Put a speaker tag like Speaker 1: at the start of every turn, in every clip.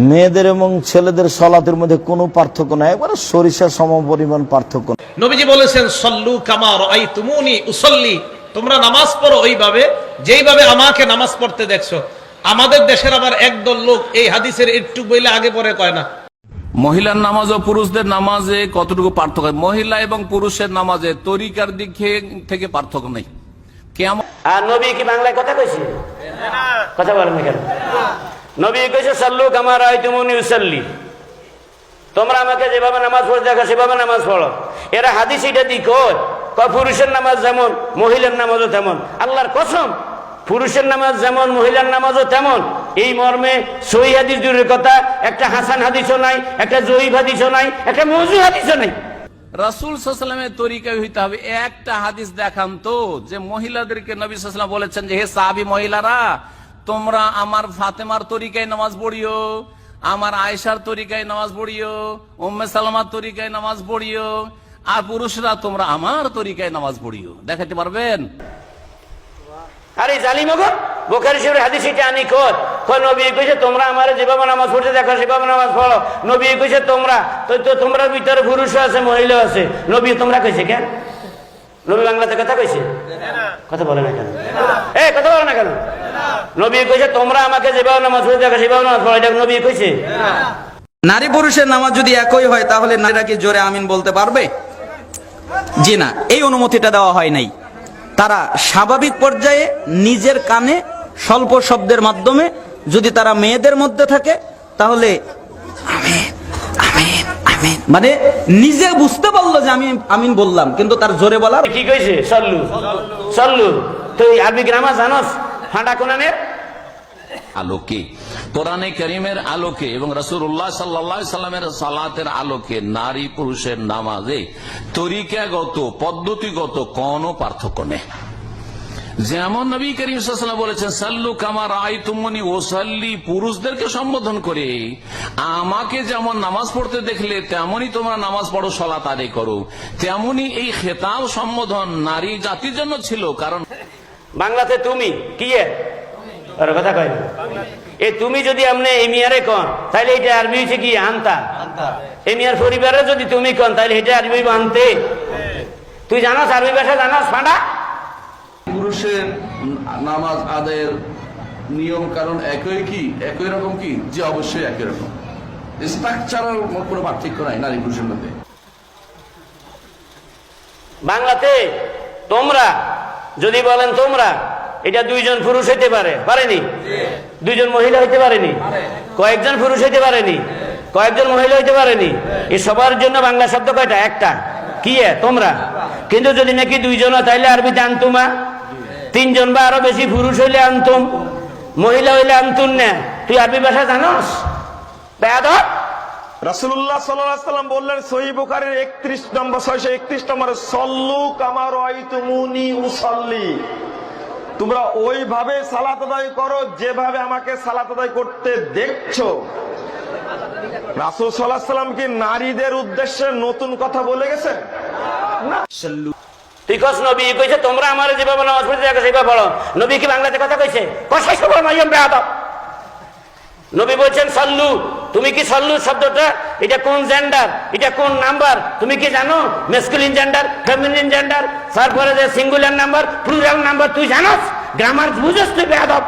Speaker 1: মেয়েদের এবং ছেলেদের সলাতের মধ্যে কোনো পার্থক্য নাই একবারে সরিষা সম পরিমাণ পার্থক্য।
Speaker 2: নবীজি বলেছেন সল্লু কামার আই তুমুনি উসল্লি। তোমরা নামাজ পড়ো ওইভাবে যেইভাবে আমাকে নামাজ পড়তে দেখছ। আমাদের দেশের আবার একদল লোক এই হাদিসের একটু বইলে আগে পরে কয় না।
Speaker 3: মহিলার নামাজ ও পুরুষদের নামাজে কতটুকু পার্থক্য? মহিলা এবং পুরুষের নামাজে তরিকার দিক থেকে পার্থক্য নেই। কেমন
Speaker 4: আর নবী কি বাংলায় কথা কইছে? কথা বলেন কেন? নবী কইছে, সাল্লু কামার আইতুমুনি উসাল্লি। তোমরা আমাকে যেভাবে নামাজ পড়ে, দেখো, সেভাবে নামাজ পড়ো। এরা হাদিস এটা দি কয় কয়, পুরুষের নামাজ যেমন, মহিলার নামাজও তেমন। আল্লাহর কসম, পুরুষের নামাজ যেমন, মহিলার নামাজও তেমন। এই মর্মে সহি হাদিস দূরের কথা, একটা হাসান হাদিসও নাই, একটা জয়ীব হাদিসও নাই, একটা মজু হাদিসও নাই।
Speaker 3: রাসুল সাল্লামের তরিকায় হইতে হবে, একটা হাদিস দেখান তো, যে মহিলাদেরকে নবী সাল্লাম বলেছেন যে, হে সাহাবি মহিলারা তোমরা আমার ফাতেমার তরিকায় নামাজ পড়িও, আমার আয়েশার তরিকায় নামাজ পড়িও, উম্মে সালামার তরিকায় নামাজ পড়িও, আর পুরুষরা তোমরা আমার তরিকায় নামাজ পড়িও। দেখাতে পারবেন?
Speaker 4: আরে গো তোমরা আমারে নামাজ দেখো নামাজ পড়ো। নবী কইছে, তোমরা, তো তো, তোমরা ভিতরে পুরুষ আছে মহিলা আছে। নবী তোমরা কইছে কেন? নবী বাংলাতে কথা কইছে? কথা বলে না কেন? এ, কথা বলে না কেন? নবী কইছে, তোমরা আমাকে যেভাবে নামাজ পড়তে দেখো সেভাবে নামাজ পড়ো এটা নবী কইছে।
Speaker 5: নারী পুরুষের নামাজ যদি একই হয়, তাহলে নারীরা কি জোরে আমিন বলতে পারবে? জি না, এই অনুমতিটা দেওয়া হয় নাই। তারা স্বাভাবিক পর্যায়ে নিজের কানে স্বল্প শব্দের মাধ্যমে যদি তারা মেয়েদের মধ্যে থাকে, তাহলে মানে নিজে বুঝতে পারল যে আমি আমিন বললাম কিন্তু তার জোরে বলার
Speaker 4: কি কইছে? সল্লু। সল্লু। তুই আরবি গ্রামার জানোস? ফাঁটা কোনানের
Speaker 3: আলোকে। কোরআনে করিমের আলোকে এবং রসুল্লাহ সাল্লা সাল্লামের সালাতের আলোকে নারী পুরুষের নামাজে তরিকাগত পদ্ধতিগত কোনো পার্থক্য নেই। যেমন নবী করিম বলেছেন সাল্লু কামার আই তুমনি ওসাল্লি পুরুষদেরকে সম্বোধন করে আমাকে যেমন নামাজ পড়তে দেখলে তেমনি তোমরা নামাজ পড়ো সলা আদায় করো। তেমনি এই খেতাব সম্বোধন নারী জাতির জন্য ছিল কারণ
Speaker 4: বাংলাতে তুমি কি কথা কয় এ তুমি যদি আপনি এমিয়ারে কন তাহলে এটা আরবি হচ্ছে কি? আনতা। এমিয়ার পরিবারে যদি তুমি কন তাহলে এটা আরবি আনতে। তুই জানাস আরবি ভাষা জানাস ফাঁটা
Speaker 6: পুরুষের নামাজ আদায়ের নিয়ম কারণ একই কি? একই রকম কি? যে অবশ্যই একই রকম। স্ট্রাকচারাল কোনো পার্থক্য নাই নারী পুরুষের মধ্যে।
Speaker 4: বাংলাতে তোমরা, যদি বলেন তোমরা, এটা দুইজন পুরুষ হইতে পারে, পারেনি? দুইজন মহিলা হইতে পারেনি? কয়েকজন পুরুষ হইতে পারেনি? কয়েকজন মহিলা হইতে পারেনি? এই সবার জন্য বাংলা শব্দ কয়টা? একটা। কি? তোমরা। কিন্তু যদি নাকি দুইজন তাইলে আরবিতে আনতুমা। তিনজন বা আরও বেশি পুরুষ হইলে আনতুম মহিলা হইলে আনতুন না। তুই আরবি ভাষা জানোস? বেয়াদব?
Speaker 7: রাসুল্লাহ সাল্লাম বললেন সহি বুখারের একত্রিশ নম্বর ছয়শো একত্রিশ নম্বরে সল্লু কামার তুমুনি উসল্লি। তোমরা ওইভাবে সালাত আদায় করো যেভাবে আমাকে সালাত আদায় করতে দেখছ। রাসুল সাল্লাহ সাল্লাম কি নারীদের উদ্দেশ্যে নতুন কথা বলে গেছেন?
Speaker 4: তুই কস নবী তোমরা আমার নবী কি কথা নবী বলছেন, সল্লু। তুমি কি সল্লু এটা কোন জেন্ডার এটা কোন নাম্বার? তুমি কি জানো? জেন্ডার জেন্ডার তারপরে যে সিঙ্গুলার নাম্বার প্লুরাল নাম্বার তুই জানোস? গ্রামার বুঝোস তুই বেয়াদব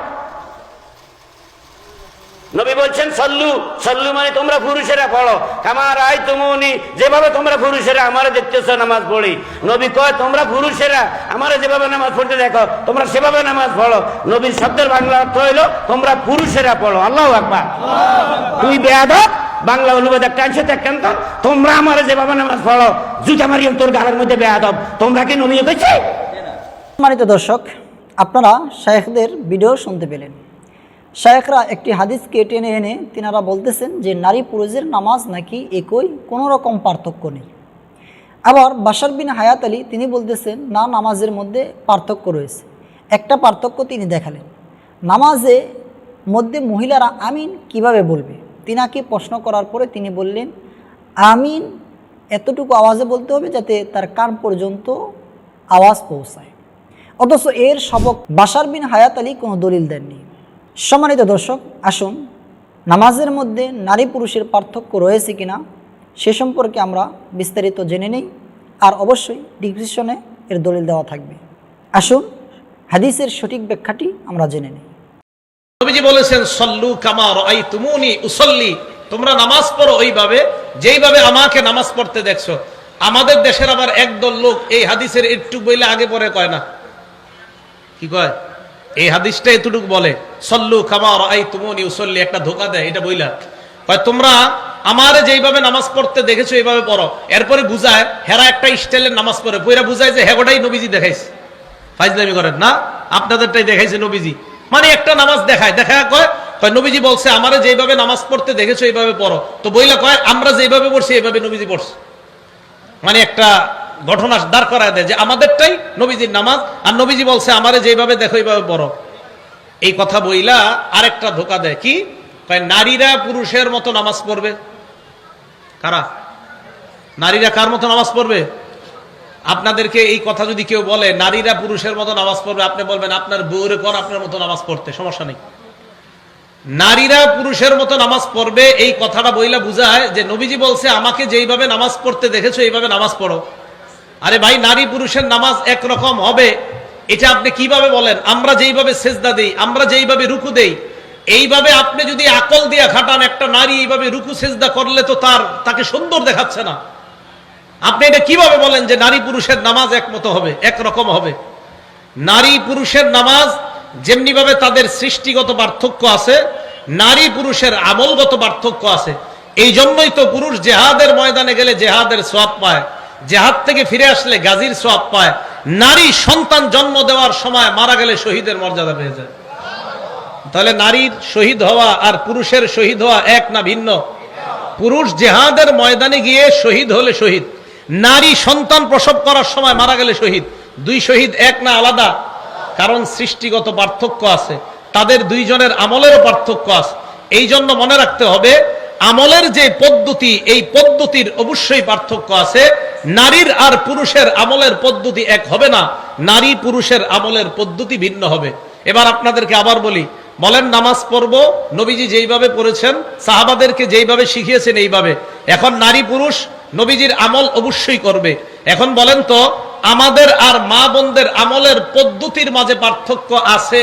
Speaker 4: নবী বলছেন, সল্লু সল্লু মানে তোমরা পুরুষেরা পড়ো। আমার আয় তুমুনি, যেভাবে তোমরা পুরুষেরা, আমারে দেখতেছো নামাজ পড়ি। নবী কয়, তোমরা পুরুষেরা, আমারে যেভাবে নামাজ পড়তে দেখো, তোমরা সেভাবে নামাজ পড়ো। নবীর শব্দের বাংলা অর্থ হইল, তোমরা পুরুষেরা পড়ো। আল্লাহ আকবার। তুই বেয়াদব, বাংলা অনুবাদ একটা আনছে দেখেন তো তোমরা আমার যেভাবে নামাজ পড়ো, জুতা মারিয়াম তোর গালের মধ্যে বেয়াদব, তোমরা কি নবী কইছে
Speaker 8: সম্মানিত দর্শক, আপনারা শায়েখদের ভিডিও শুনতে পেলেন। শায়েখরা একটি হাদিসকে টেনে এনে তিনারা বলতেছেন যে, নারী পুরুষের নামাজ নাকি একই? কোনো রকম পার্থক্য নেই। আবার বাশার বিন হায়াত আলী, তিনি বলতেছেন, না, নামাজের মধ্যে পার্থক্য রয়েছে। একটা পার্থক্য তিনি দেখালেন। নামাজে মধ্যে মহিলারা আমিন কীভাবে বলবে? তিনাকে প্রশ্ন করার পরে তিনি বললেন, আমিন এতটুকু আওয়াজে বলতে হবে যাতে তার কান পর্যন্ত আওয়াজ পৌঁছায়। অথচ এর সবক বাশার বিন হায়াত আলী কোনো দলিল দেননি। সম্মানিত দর্শক, আসুন, নামাজের মধ্যে নারী পুরুষের পার্থক্য রয়েছে কিনা সে সম্পর্কে আমরা বিস্তারিত জেনে নিই আর অবশ্যই ডিসক্রিপশনে এর দলিল দেওয়া থাকবে। আসুন, হাদিসের সঠিক ব্যাখ্যাটি আমরা জেনে নিই।
Speaker 2: নবীজি বলেছেন, সল্লু কামার আই তুমুনি উসল্লি। তোমরা নামাজ পড়ো ওইভাবে, যেইভাবে আমাকে নামাজ পড়তে দেখছ। আমাদের দেশের আবার একদল লোক এই হাদিসের একটু বইলে আগে পরে কয় না? কি কয়? এই হাদিসটা এতটুকু বলে, সল্লু কামার আই তুমুনি উসল্লি একটা ধোকা দেয়, এটা বইলা। কয়, তোমরা আমারে যেইভাবে নামাজ পড়তে দেখেছ, এইভাবে পড়ো। এরপরে বুঝায়, হেরা একটা স্টাইলের নামাজ পড়ে। পইরা বুঝায় যে, হেগোটাই নবীজি দেখাইছে। ফাইজলামি করেন, না, আপনাদেরটাই দেখাইছে নবীজি। মানে একটা নামাজ দেখায় দেখা কয় কয়, নবীজি বলছে, আমারে যেভাবে নামাজ পড়তে দেখেছ, এইভাবে পড়ো। তো বইলা কয়, আমরা যেভাবে পড়ছি, এইভাবে নবীজি পড়ছে। মানে একটা ঘটনা দাঁড় করায় দেয় যে আমাদেরটাই নবীজির নামাজ, আর নবীজি বলছে, আমারে যেভাবে দেখো, এইভাবে পড়ো। এই কথা বইলা আরেকটা ধোকা দেয়, কি? নারীরা পুরুষের মতো নামাজ পড়বে। কারা? নারীরা কার মতো নামাজ পড়বে? আপনাদেরকে এই কথা যদি কেউ বলে, নারীরা পুরুষের মতো নামাজ পড়বে, আপনি বলবেন, আপনার বউরে কর আপনার মতো নামাজ পড়তে, সমস্যা নেই। নারীরা পুরুষের মতো নামাজ পড়বে, এই কথাটা বইলা বুঝায় যে নবীজি বলছে, আমাকে যেইভাবে নামাজ পড়তে দেখেছ, এইভাবে নামাজ পড়ো। আরে ভাই, নারী পুরুষের নামাজ একরকম হবে। এটা আপনি কীভাবে বলেন? আমরা যেইভাবে সেজদা দেই, আমরা যেইভাবে রুকু দেই, এইভাবে আপনি যদি আকল দিয়া খাটান, একটা নারী এইভাবে রুকু সেজদা করলে তো তার, তাকে সুন্দর দেখাচ্ছে না। আপনি এটা কীভাবে বলেন যে নারী পুরুষের নামাজ একমতো হবে, একরকম হবে? নারী পুরুষের নামাজ যেমনি ভাবে তাদের সৃষ্টিগত পার্থক্য আছে, নারী পুরুষের আমলগত পার্থক্য আছে। এই জন্যই তো পুরুষ জেহাদের ময়দানে গেলে জেহাদের সোয়াব পায়। জেহাদ থেকে ফিরে আসলে গাজীর সোয়াব পায়। নারী সন্তান জন্ম দেওয়ার সময় মারা গেলে শহীদের মর্যাদা পেয়ে যায়। তাহলে নারীর শহীদ হওয়া আর পুরুষের শহীদ হওয়া এক না ভিন্ন? পুরুষ জেহাদের ময়দানে গিয়ে শহীদ হলে শহীদ। নারী সন্তান প্রসব করার সময় মারা গেলে শহীদ। দুই শহীদ এক না আলাদা? কারণ সৃষ্টিগত পার্থক্য আছে। তাদের দুইজনের আমলেরও পার্থক্য আছে। এই জন্য মনে রাখতে হবে, আমলের যে পদ্ধতি, এই পদ্ধতির অবশ্যই পার্থক্য আছে। নারীর আর পুরুষের আমলের পদ্ধতি এক হবে না, নারী পুরুষের আমলের পদ্ধতি ভিন্ন হবে। এবার আপনাদেরকে আবার বলি, বলেন নামাজ পড়ব, নবীজি যেইভাবে পড়েছেন, সাহাবাদেরকে যেইভাবে শিখিয়েছেন এইভাবে। এখন নারী পুরুষ, নবীজির আমল অবশ্যই করবে। এখন বলেন তো, আমাদের আর মা বোনদের আমলের পদ্ধতির মাঝে পার্থক্য আছে